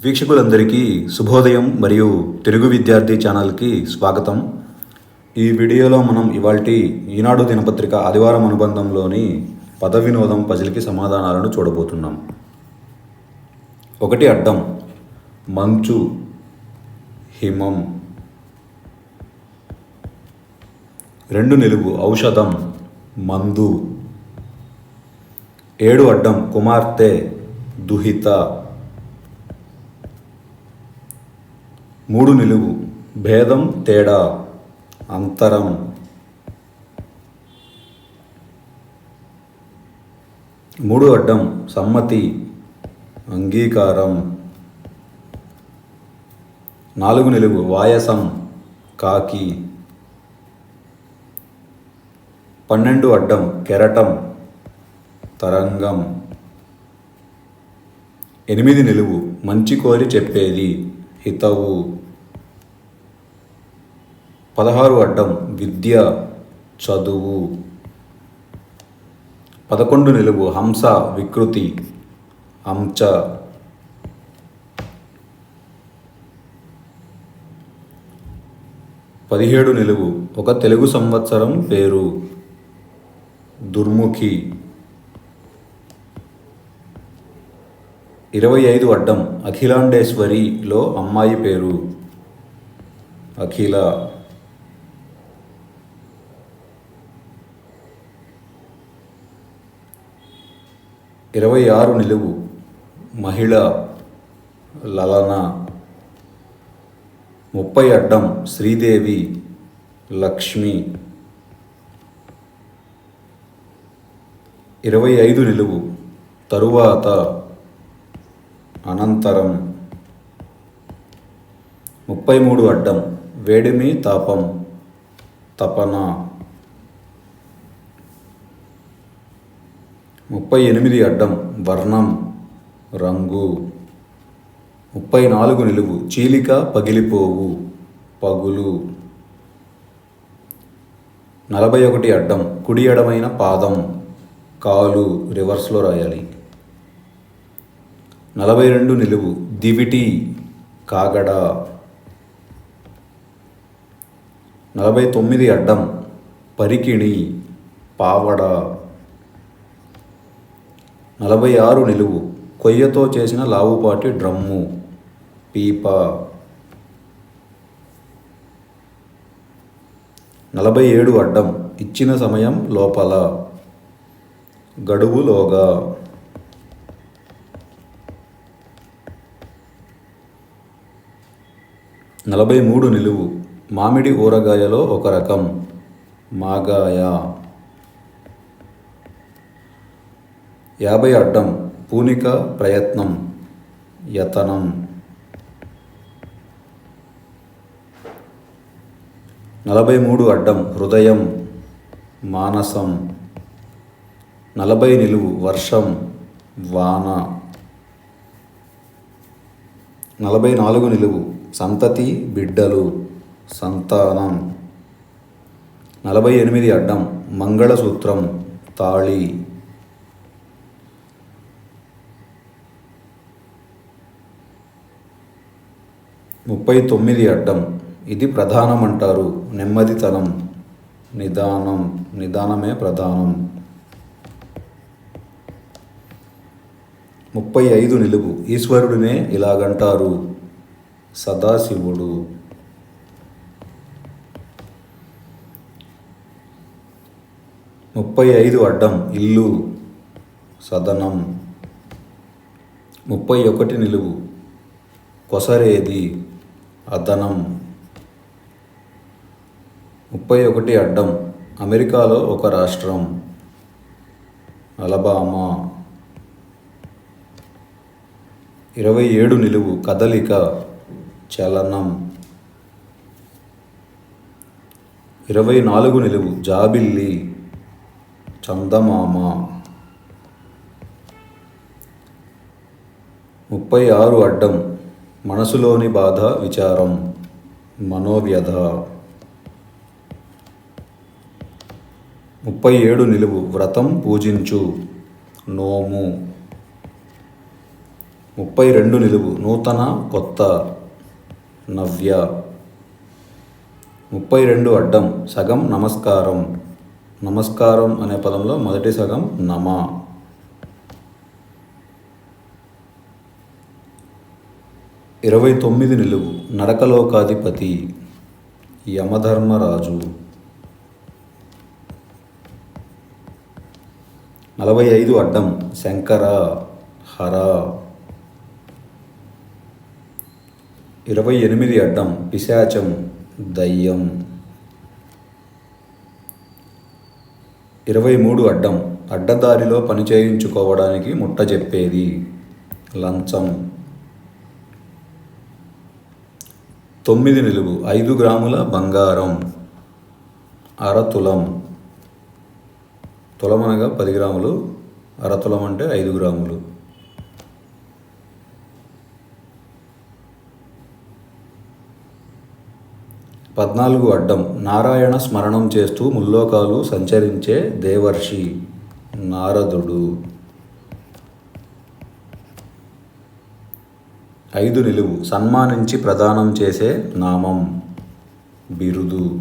వీక్షకులందరికీ శుభోదయం మరియు తెలుగు విద్యార్థి ఛానల్కి స్వాగతం. ఈ వీడియోలో మనం ఇవాల్టి ఈనాడు దినపత్రిక ఆదివారం అనుబంధంలోని పద వినోదం పజిల్కి సమాధానాలను చూడబోతున్నాం. ఒకటి అడ్డం మంచు హిమం. రెండు నిలువు ఔషధం మందు. ఏడు అడ్డం కుమార్తె దుహిత. మూడు నిలువు. భేదం తేడా అంతరం. మూడు అడ్డం సమ్మతి అంగీకారం. నాలుగు నిలువు వాయసం కాకి. పన్నెండు అడ్డం కెరటం తరంగం. ఎనిమిది నిలువు మంచి కోరి చెప్పేది. హితవు. పదహారు అడ్డం విద్య చదువు. పదకొండు నిలువు హంస వికృతి. అంచ పదిహేడు నిలువు ఒక తెలుగు సంవత్సరం పేరు. దుర్ముఖి. ఇరవై ఐదు అడ్డం అఖిలాండేశ్వరిలో అమ్మాయి పేరు అఖిల. ఇరవై ఆరు నిలువు మహిళ లలన. ముప్పై అడ్డం శ్రీదేవి లక్ష్మి. ఇరవై ఐదు నిలువు తరువాత అనంతరం. ముప్పై మూడు అడ్డం. వేడిమి తాపం. తపన. ముప్పై ఎనిమిది అడ్డం. వర్ణం. రంగు. ముప్పై నాలుగు నిలువు. చీలిక పగిలిపోవు. పగులు. నలభై ఒకటి అడ్డం. కుడి ఎడమైన పాదం. కాలు. రివర్స్లో రాయాలి. నలభై రెండు నిలువు దివిటి కాగడ. నలభై తొమ్మిది అడ్డం పరికిణి పావడ. నలభై ఆరు నిలువు కొయ్యతో చేసిన లావుపాటి డ్రమ్ము పీప. నలభై ఏడు అడ్డం ఇచ్చిన సమయం లోపల. గడువులోగా నలభై మూడు నిలువు. మామిడి ఊరగాయలో ఒక రకం. మాగాయ. యాభై అడ్డం. పూనిక ప్రయత్నం. యతనం. నలభై మూడు అడ్డం. హృదయం. మానసం. నలభై నిలువు. వర్షం. వాన. నలభై నాలుగు నిలువు. సంతతి బిడ్డలు సంతానం. నలభై ఎనిమిది అడ్డం మంగళసూత్రం తాళి. ముప్పై తొమ్మిది అడ్డం ఇది ప్రధానం అంటారు నెమ్మదితనం నిదానం నిదానమే ప్రధానం. ముప్పై ఐదు నిలువు ఈశ్వరుడినే ఇలాగంటారు. సదాశివుడు. ముప్పై ఐదు అడ్డం ఇల్లు సదనం. ముప్పై ఒకటి నిలువు కొసరేది అదనం. ముప్పై ఒకటి అడ్డం అమెరికాలో ఒక రాష్ట్రం అలబామా. ఇరవై ఏడు నిలువు కదలిక చలనం. ఇరవై నాలుగు నిలువు. జాబిల్లి చందమామ. ముప్పై ఆరు అడ్డం. మనసులోని బాధ విచారం. మనోవ్యధ. ముప్పై ఏడు నిలువు. వ్రతం పూజించు. నోము. ముప్పై రెండు నిలువు. నూతన కొత్త. నవ్య. ముప్పై రెండు అడ్డం సగం నమస్కారం. నమస్కారం అనే పదంలో మొదటి సగం నమ. ఇరవై తొమ్మిది నిలువు నరకలోకాధిపతి యమధర్మరాజు. నలభై ఐదు అడ్డం శంకర హర. ఇరవై ఎనిమిది అడ్డం పిశాచం దయ్యం. ఇరవై మూడు అడ్డం అడ్డదారిలో పని చేయించుకోవడానికి ముట్ట చెప్పేది. లంచం. తొమ్మిది నిలువు ఐదు గ్రాముల బంగారం. అరతులం తులం. అనగా పది గ్రాములు అరతులం అంటే ఐదు గ్రాములు. పద్నాలుగు అడ్డం నారాయణ స్మరణం చేస్తూ ముల్లోకాలు సంచరించే దేవర్షి నారదుడు. ఐదు నిలువు సన్మానించి ప్రదానం చేసే నామం బిరుదు.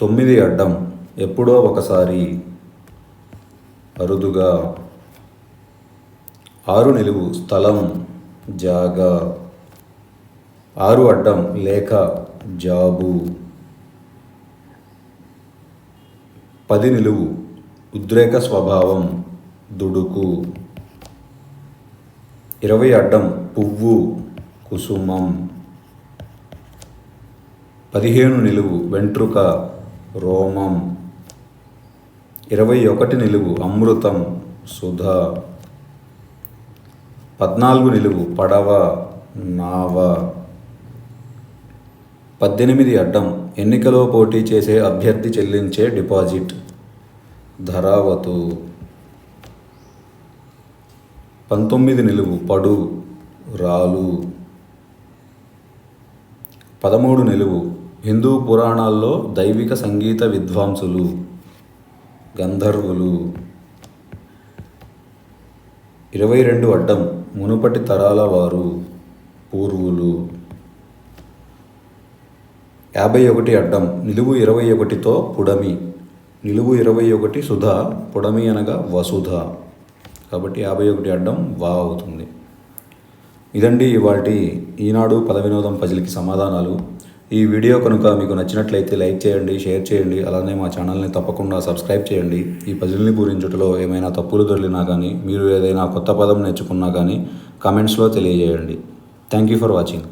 తొమ్మిది అడ్డం ఎప్పుడో ఒకసారి అరుదుగా. ఆరు నిలువు స్థలం జాగా. ఆరు అడ్డం లేఖ జాబు. పది నిలువు ఉద్రేక స్వభావం దుడుకు. ఇరవై అడ్డం పువ్వు కుసుమం. పదిహేను నిలువు వెంట్రుక రోమం. ఇరవై ఒకటి నిలువు అమృతం సుధ. పద్నాలుగు నిలువు పడవ నావ. పద్దెనిమిది అడ్డం ఎన్నికలో పోటీ చేసే అభ్యర్థి చెల్లించే డిపాజిట్. ధరావతు. పంతొమ్మిది నిలువు పడు రాలు. పదమూడు నిలువు హిందూ పురాణాల్లో దైవిక సంగీత విద్వాంసులు. గంధర్వులు. ఇరవై రెండు అడ్డం మునుపటి తరాల వారు పూర్వులు. యాభై ఒకటి అడ్డం నిలువు ఇరవై ఒకటితో పుడమి. నిలువు ఇరవై ఒకటి సుధ పుడమి అనగా వసుధ. కాబట్టి యాభై ఒకటి అడ్డం వా అవుతుంది. ఇదండి ఇవాటి ఈనాడు పద వినోదం పజిల్కి సమాధానాలు. ఈ వీడియో కనుక మీకు నచ్చినట్లయితే లైక్ చేయండి షేర్ చేయండి అలానే మా ఛానల్ని తప్పకుండా సబ్స్క్రైబ్ చేయండి. ఈ పజిల్ని పూరించుటలో ఏమైనా తప్పులు దొరికినా కానీ మీరు ఏదైనా కొత్త పదం నేర్చుకున్నా కానీ కామెంట్స్లో తెలియజేయండి. Thank you for watching.